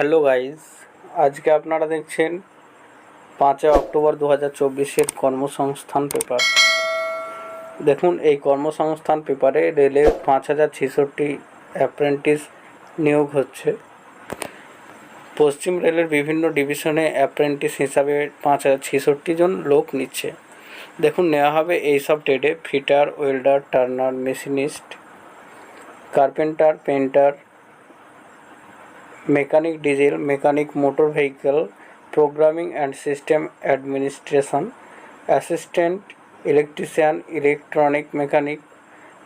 Hello guys, আজকে আপনারা দেখছেন পাঁচই অক্টোবর দু হাজার চব্বিশের কর্মসংস্থান পেপার। দেখুন, এই কর্মসংস্থান পেপারে রেলের পাঁচ হাজার ছেষট্টি অ্যাপ্রেন্টিস নিয়োগ হচ্ছে। পশ্চিম রেলের বিভিন্ন ডিভিশনে অ্যাপ্রেন্টিস হিসাবে পাঁচ হাজার ছেষট্টি জন লোক নিচ্ছে। দেখুন, নেওয়া হবে এইসব ট্রেডে fitter welder turner machinist carpenter painter mechanic diesel, mechanic motor vehicle, programming and system administration, assistant, electrician, electronic mechanic,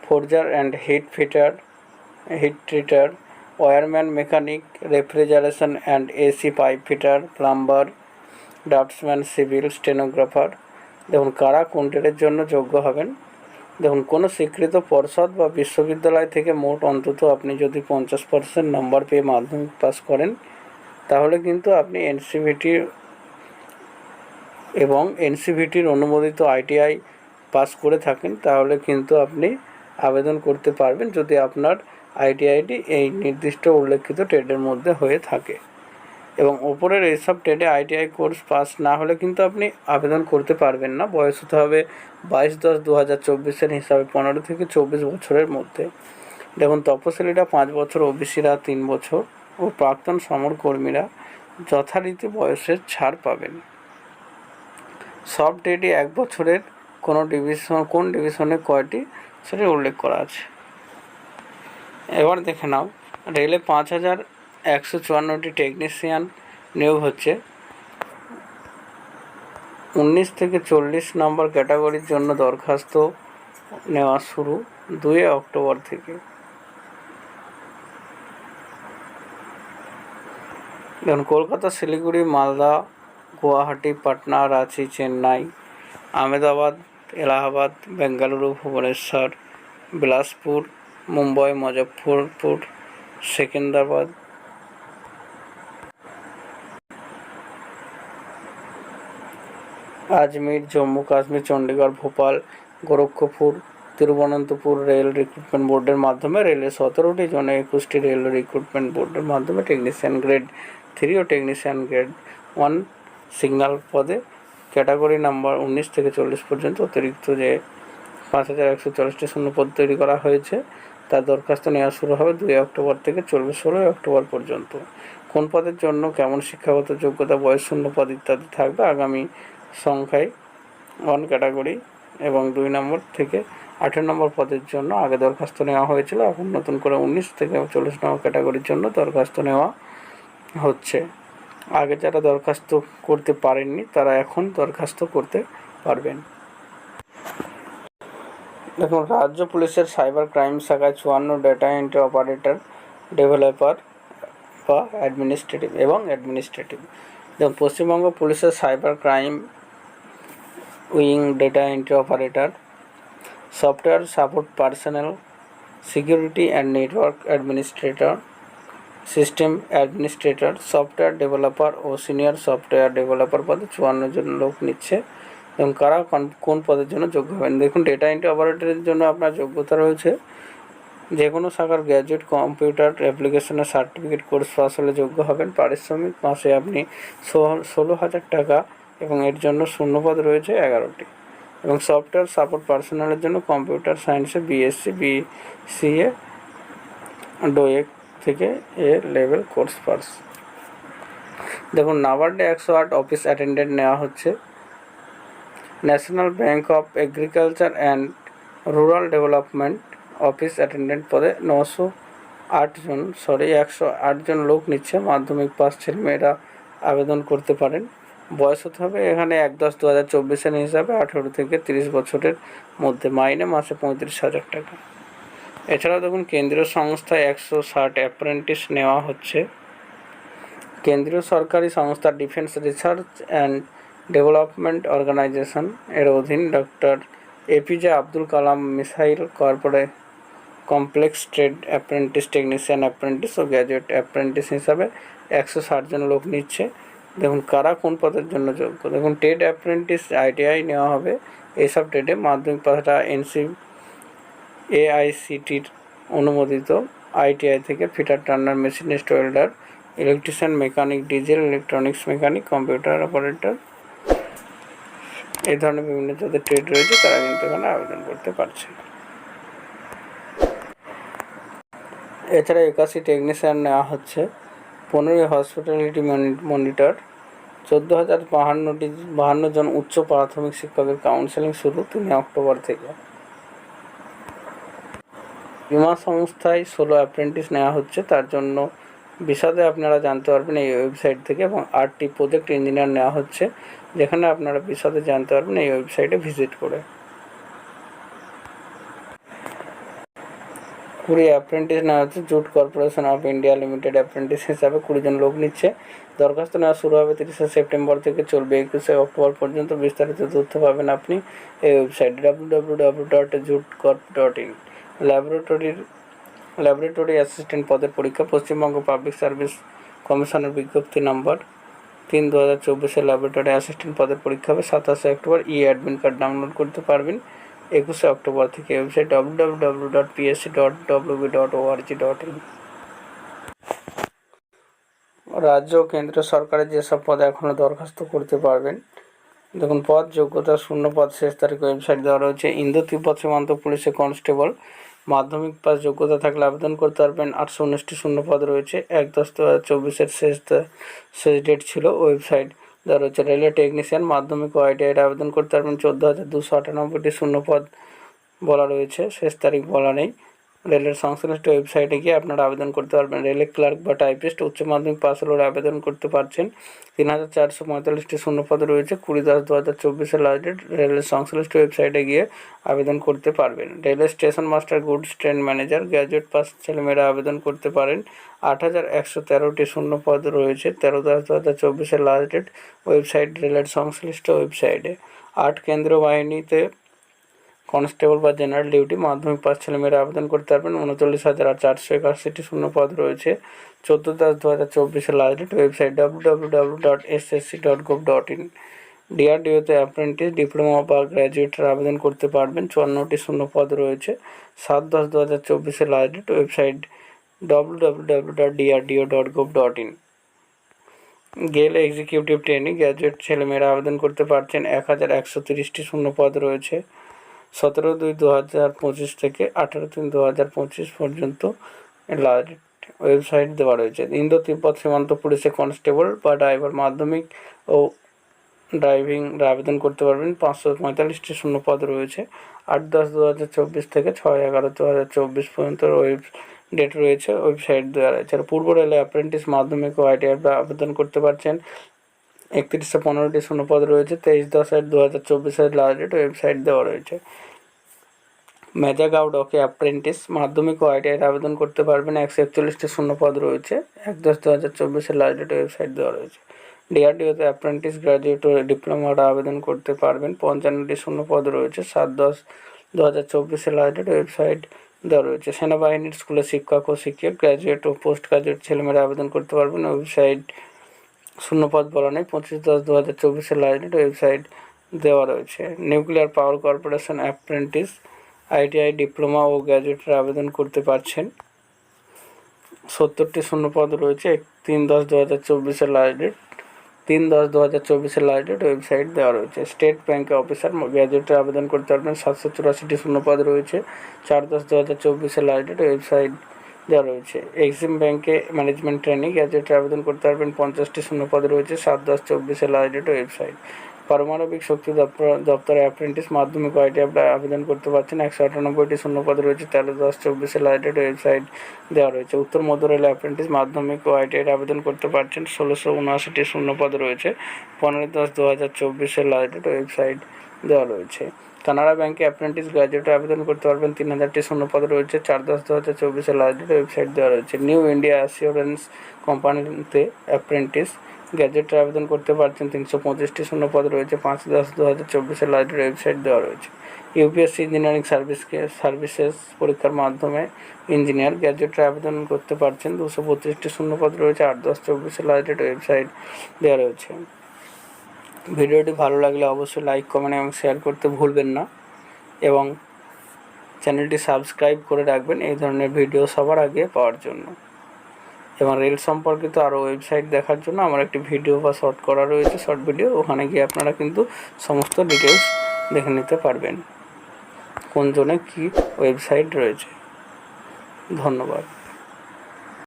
forger and heat fitter, heat treater, wireman mechanic, refrigeration and AC pipe fitter, plumber, draughtsman, civil stenographer. দেখুন, কারা কোন জন্য যোগ্য হবেন? দেখুন, কোনো স্বীকৃত পর্ষদ বা বিশ্ববিদ্যালয় থেকে মোট অন্তত আপনি যদি পঞ্চাশ পার্সেন্ট নাম্বার পেয়ে মাধ্যমিক পাস করেন, তাহলে কিন্তু আপনি এনসিভিটি এবং এনসিভিটির অনুমোদিত আইটিআই পাস করে থাকেন, তাহলে কিন্তু আপনি আবেদন করতে পারবেন যদি আপনার আইটিআইটি এই নির্দিষ্ট উল্লেখিত ট্রেডের মধ্যে হয়ে থাকে। এবং ওপরের এইসব ট্রেডে আইটিআই কোর্স পাস না হলে কিন্তু আপনি আবেদন করতে পারবেন না। বয়স হতে হবে বাইশ দশ দু হাজার চব্বিশের হিসাবে পনেরো থেকে চব্বিশ বছরের মধ্যে। দেখুন তপশিলীরা পাঁচ বছর, ওবিসিরা তিন বছর ও প্রাক্তন সমরকর্মীরা যথারীতি বয়সের ছাড় পাবেন। সব ট্রেডই এক বছরের কোনো ডিভিশন, কোন ডিভিশনে কয়টি সেটি উল্লেখ করা আছে। এবার দেখে নাও, রেলে পাঁচ হাজার একশো চুয়ান্নটি টেকনিশিয়ান নিয়োগ হচ্ছে। উনিশ থেকে চল্লিশ নম্বর ক্যাটাগরির জন্য দরখাস্ত নেওয়া শুরু দুই অক্টোবর থেকে। দেখুন, কলকাতা, শিলিগুড়ি, মালদা, গুয়াহাটি, পাটনা, রাঁচি, চেন্নাই, আহমেদাবাদ, এলাহাবাদ, বেঙ্গালুরু, ভুবনেশ্বর, বিলাসপুর, মুম্বাই, মুজফ্ফরপুর, সেকেন্দ্রাবাদ আজমির জম্মু কাশ্মীর চণ্ডীগড় ভোপাল, গোরক্ষপুর, তিরুবনন্তপুর রেল রিক্রুটমেন্ট বোর্ডের মাধ্যমে রেলের সতেরোটি জনে একুশটি রেল রিক্রুটমেন্ট বোর্ডের মাধ্যমে টেকনিশিয়ান গ্রেড থ্রি ও টেকনিশিয়ান গ্রেড ওয়ান সিগন্যাল পদে ক্যাটাগরি নাম্বার উনিশ থেকে চল্লিশ পর্যন্ত অতিরিক্ত যে পাঁচ হাজার একশো চল্লিশটি শূন্যপদ তৈরি করা হয়েছে, তার দরখাস্ত নেওয়া শুরু হবে দুই অক্টোবর থেকে চলবে ষোলোই অক্টোবর পর্যন্ত। কোন পদের জন্য কেমন শিক্ষাগত যোগ্যতা, বয়স শূন্য পদ ইত্যাদি থাকবে আগামী সংখ্যায় ওয়ান ক্যাটাগরি এবং দুই নম্বর থেকে আঠেরো নম্বর পদের জন্য আগে দরখাস্ত নেওয়া হয়েছিল। এখন নতুন করে উনিশ থেকে চল্লিশ নম্বর ক্যাটাগরির জন্য দরখাস্ত নেওয়া হচ্ছে। আগে যারা দরখাস্ত করতে পারেননি, তারা এখন দরখাস্ত করতে পারবেন। দেখুন, রাজ্য পুলিশের সাইবার ক্রাইম শাখায় চুয়ান্ন ডেটা এন্ট্রি অপারেটর, ডেভেলপার বা অ্যাডমিনিস্ট্রেটিভ এবং অ্যাডমিনিস্ট্রেটিভ। দেখুন, পশ্চিমবঙ্গ পুলিশের cyber crime wing, data entry operator, software support personnel, security and network administrator, system administrator, software developer O senior software developer পদে চুয়ান্ন জন লোক নিচ্ছে। এবং কারা কোন- পদের জন্য যোগ্য হবেন? দেখুন, ডেটা এন্ট্রি অপারেটরের জন্য আপনার যোগ্যতা রয়েছে। যে কোনো শাখার গ্র্যাজুয়েট কম্পিউটার, অ্যাপ্লিকেশনের সার্টিফিকেট, কোর্স পাস হলে যোগ্য হবেন। পারিশ্রমিক মাসে আপনি ষোলো হাজার টাকা এবং এর জন্য শূন্যপদ রয়েছে এগারোটি। এবং সফটওয়্যার সাপোর্ট পার্সোনালের জন্য কম্পিউটার সায়েন্সে বিএসসি, বিসিএ ডোয়েক থেকে এ লেভেল কোর্স পার্স দেখুন নাবার্ডে একশো আট অফিস অ্যাটেন্ডেন্ট নেওয়া হচ্ছে। National bank of agriculture and rural development office attendant পদে নশো আটজন সরি, একশো আটজন লোক নিচ্ছে। মাধ্যমিক পাস ছেলেমেয়েরা আবেদন করতে পারেন। বয়স হতে হবে এখানে এক দশ দু হাজার চব্বিশ চব্বিশের হিসাবে আঠেরো থেকে তিরিশ বছরের মধ্যে মাইনে মাসে পঁয়ত্রিশ হাজার টাকা। এছাড়াও দেখুন, কেন্দ্রীয় সংস্থায় একশো ষাট অ্যাপ্রেন্টিস নেওয়া হচ্ছে। কেন্দ্রীয় সরকারি সংস্থা defence research and development organisation এর অধীন doctor APJ Abdul Kalam missile কর্পোরে complex trade apprentice technician apprentice ও গ্র্যাজুয়েট অ্যাপ্রেন্টিস হিসাবে একশো ষাট জন লোক নিচ্ছে। দেখুন কারা কোন পদের জন্য যোগ্য। দেখুন ট্রেড অ্যাপ্রেন্টিস আইটিআই নেওয়া হবে। এইসব ট্রেডে মাধ্যমিক পাশটা এনসি, এআইসিটির অনুমোদিত। আইটিআই থেকে fitter turner machinist welder electrician mechanic, diesel, electronics mechanic, computer operator. এই ধরনের বিভিন্ন যাদের ট্রেড রয়েছে, তারা কিন্তু এখানে আবেদন করতে পারছে। এছাড়া একাশি টেকনিশিয়ান নেওয়া হচ্ছে। পনেরোই হসপিটালিটি মনিটর, চোদ্দ হাজার বাহান্নটি, বাহান্ন জন উচ্চ প্রাথমিক শিক্ষকের কাউন্সেলিং শুরু তিন অক্টোবর থেকে। বিমা সংস্থায় ষোলো অ্যাপ্রেন্টিস নেওয়া হচ্ছে, তার জন্য বিশদে আপনারা জানতে পারবেন এই ওয়েবসাইট থেকে এবং আটটি প্রজেক্ট ইঞ্জিনিয়ার নেওয়া হচ্ছে, যেখানে আপনারা বিশদে জানতে পারবেন এই ওয়েবসাইটে ভিজিট করে। কুড়ি অ্যাপ্রেন্টিস নেওয়া হচ্ছে, jute corporation of India limited apprentice হিসাবে কুড়ি জন লোক নিচ্ছে। দরখাস্ত নেওয়া শুরু হবে তিরিশে সেপ্টেম্বর থেকে চলবে একুশে অক্টোবর পর্যন্ত। বিস্তারিত তথ্য পাবেন আপনি এই website W W W dot jute corp dot in ল্যাবরেটরির laboratory assistant পদের পরীক্ষা, পশ্চিমবঙ্গ পাবলিক সার্ভিস কমিশনের বিজ্ঞপ্তি নম্বর তিন দু হাজার চব্বিশে ল্যাবরেটরি অ্যাসিস্ট্যান্ট পদের পরীক্ষা হবে সাতাশে October. E admit card download করতে পারবেন। একুশে অক্টোবর থেকে website W W W dot PSC dot WB dot ORG dot in রাজ্য ও কেন্দ্র সরকারের যেসব পদ এখনও দরখাস্ত করতে পারবেন, দেখুন, পদ, যোগ্যতা, শূন্য পদ, শেষ তারিখ ওয়েবসাইট দেওয়া রয়েছে। ইন্দো তিব্বত সীমান্ত পুলিশে কনস্টেবল, মাধ্যমিক পাস, যোগ্যতা থাকলে আবেদন করতে পারবেন। আটশো উনিশটি শূন্য পদ রয়েছে। এক দশ দু হাজার চব্বিশের শেষ শেষ ডেট ছিল ওয়েবসাইট দেওয়া হচ্ছে রেলওয়ে টেকনিশিয়ান মাধ্যমিক ও আইটিআইয়ের আবেদন করতে পারবেন চোদ্দ হাজার দুশো আটানব্বইটি শূন্য পদ বলা রয়েছে। শেষ তারিখ বলা নেই। রেলের সংশ্লিষ্ট ওয়েবসাইটে গিয়ে আপনারা আবেদন করতে পারবেন। রেলের ক্লার্ক বা টাইপিস্ট, উচ্চ মাধ্যমিক পাস হলে আবেদন করতে পারছেন। তিন হাজার চারশো পঁয়তাল্লিশটি শূন্যপদ রয়েছে। কুড়ি দশ দু হাজার চব্বিশের লাস্ট ডেট রেলের সংশ্লিষ্ট ওয়েবসাইটে গিয়ে আবেদন করতে পারবেন। রেলের station master, goods train manager, graduate pass ছেলেমেয়েরা আবেদন করতে পারেন। আট হাজার একশো তেরোটি শূন্যপদ রয়েছে। তেরো দশ দু হাজার চব্বিশের লাস্ট ডেট ওয়েবসাইট রেলের সংশ্লিষ্ট ওয়েবসাইটে। আট কেন্দ্রীয় বাহিনীতে কনস্টেবল বা জেনারেল ডিউটি, মাধ্যমিক পাস ছেলেমেয়েরা আবেদন করতে পারবেন। উনচল্লিশ হাজার আর চারশো একাশিটি শূন্য পদ রয়েছে। চোদ্দ দশ দু হাজার চব্বিশে last date website W W W dot S S C dot gov dot in ডিআরডিওতে apprentice diploma বা গ্র্যাজুয়েটের আবেদন করতে পারবেন। চুয়ান্নটি শূন্য পদ রয়েছে। সাত দশ দু হাজার চব্বিশে last date website W W W dot DRDO dot gov dot in GAIL executive training graduate ছেলেমেয়েরা আবেদন করতে পারছেন। এক হাজার একশো তিরিশটি শূন্য পদ রয়েছে। সতেরো দুই দু হাজার পঁচিশ থেকে আঠেরো তিন দু হাজার পঁচিশ পর্যন্ত লাস্ট ওয়েবসাইট দেওয়া রয়েছে। ইন্দো তিব্বত সীমান্ত পুলিশে কনস্টেবল বা ড্রাইভার মাধ্যমিক ও ড্রাইভিং আবেদন করতে পারবেন। পাঁচশো পঁয়তাল্লিশটি শূন্য পদ রয়েছে। আট দশ দু হাজার চব্বিশ থেকে ছয় এগারো দু হাজার চব্বিশ পর্যন্ত ওয়েব ডেট রয়েছে। ওয়েবসাইট দেওয়া রয়েছে। আর পূর্ব রেলে অ্যাপ্রেন্টিস মাধ্যমিক ও আইটিআই আবেদন করতে পারছেন। একত্রিশশো পনেরোটি শূন্যপদ রয়েছে। তেইশ দশ আট দু হাজার চব্বিশের লাস্ট ডেট ওয়েবসাইট দেওয়া রয়েছে। মেজাগাঁও ডকে অ্যাপ্রেন্টিস মাধ্যমিক ও আইটিআইয়ের আবেদন করতে পারবেন। একশো একচল্লিশটি শূন্যপদ রয়েছে। এক দশ দু হাজার চব্বিশের লাস্ট ডেট ওয়েবসাইট দেওয়া রয়েছে। ডিআরডিওতে অ্যাপ্রেন্টিস গ্রাজুয়েট ডিপ্লোমাটা আবেদন করতে পারবেন। পঞ্চান্নটি শূন্যপদ রয়েছে। সাত দশ দু হাজার চব্বিশের লাস্ট ডেট ওয়েবসাইট দেওয়া রয়েছে। সেনাবাহিনীর স্কুলে শিক্ষক ও শিক্ষক গ্র্যাজুয়েট ও পোস্ট গ্রাজুয়েট ছেলেমেয়েরা আবেদন করতে পারবেন। ওয়েবসাইট শূন্যপদ বলা নেই, পঁচিশ দশ দু হাজার চব্বিশের ডেট ওয়েবসাইট দেওয়া রয়েছে। Nuclear power corporation apprentice ITI diploma ও গ্র্যাজুয়েটের আবেদন করতে পারছেন। সত্তরটি শূন্যপদ রয়েছে, তিন দশ দু হাজার চব্বিশের লাস্ট ডেট তিন দশ দু হাজার চব্বিশের লাস্ট ডেট ওয়েবসাইট দেওয়া রয়েছে। স্টেট ব্যাঙ্কে অফিসার গ্র্যাজুয়েটের আবেদন করতে পারবেন, সাতশো চুরাশিটি শূন্যপদ রয়েছে, চার দশ দু হাজার চব্বিশের লাস্ট ডেট ওয়েবসাইট দেওয়া রয়েছে। এক্সিম ব্যাংকে ম্যানেজমেন্ট ট্রেনিং গ্র্যাজুয়েটের আবেদন করতে পারবেন, পঞ্চাশটি শূন্যপদ রয়েছে, সাত দশ চব্বিশের লাস্ট ডেট ওয়েবসাইট পারমাণবিক শক্তি দপ্তর দপ্তরে অ্যাপ্রেন্টিস মাধ্যমিক আইটি আপনারা আবেদন করতে পারছেন। একশো আটানব্বইটি শূন্যপদ রয়েছে, তেরো, দশ, চব্বিশে লাইটেড ওয়েবসাইট দেওয়া রয়েছে। উত্তর মধ্য রেল অ্যাপ্রেন্টিস মাধ্যমিক ও আইটিআইয়ের আবেদন করতে পারছেন। ষোলোশো উনআশিটি শূন্যপদ রয়েছে, পনেরো, দশ দু হাজার চব্বিশে লাইটেড ওয়েবসাইট দেওয়া রয়েছে। কানাড়া ব্যাংকে অ্যাপ্রেন্টিস গ্র্যাজুয়েট আবেদন করতে পারবেন। তিন হাজারটি শূন্যপদ রয়েছে, চার, দশ দু হাজার চব্বিশে লাস্ট ওয়েবসাইট দেওয়া রয়েছে। নিউ ইন্ডিয়া অ্যাসিওরেন্স কোম্পানিতে অ্যাপ্রেন্টিস গ্যাজেটের আবেদন করতে পারছেন, তিনশো পঁচিশটি শূন্য পদ রয়েছে, পাঁচ দশ দু হাজার চব্বিশে লাস্টের ওয়েবসাইট দেওয়া রয়েছে। ইউপিএসসি ইঞ্জিনিয়ারিং সার্ভিসকে, সার্ভিসেস পরীক্ষার মাধ্যমে ইঞ্জিনিয়ার গ্যাজেটের আবেদন করতে পারছেন, দুশো পঁচিশটি শূন্য পদ রয়েছে, আট দশ চব্বিশে লাস্টের ওয়েবসাইট দেওয়া রয়েছে। ভিডিওটি ভালো লাগলে অবশ্যই লাইক, কমেন্ট এবং শেয়ার করতে ভুলবেন না এবং চ্যানেলটি সাবস্ক্রাইব করে রাখবেন, এই ধরনের ভিডিও সবার আগে পাওয়ার জন্য। এবং রেল সম্পর্কিত আরও ওয়েবসাইট দেখার জন্য আমার একটি ভিডিও বা শর্ট করা রয়েছে। শর্ট ভিডিও ওখানে গিয়ে আপনারা কিন্তু সমস্ত ডিটেলস দেখে নিতে পারবেন। কোন জোনে কী ওয়েবসাইট রয়েছে? ধন্যবাদ।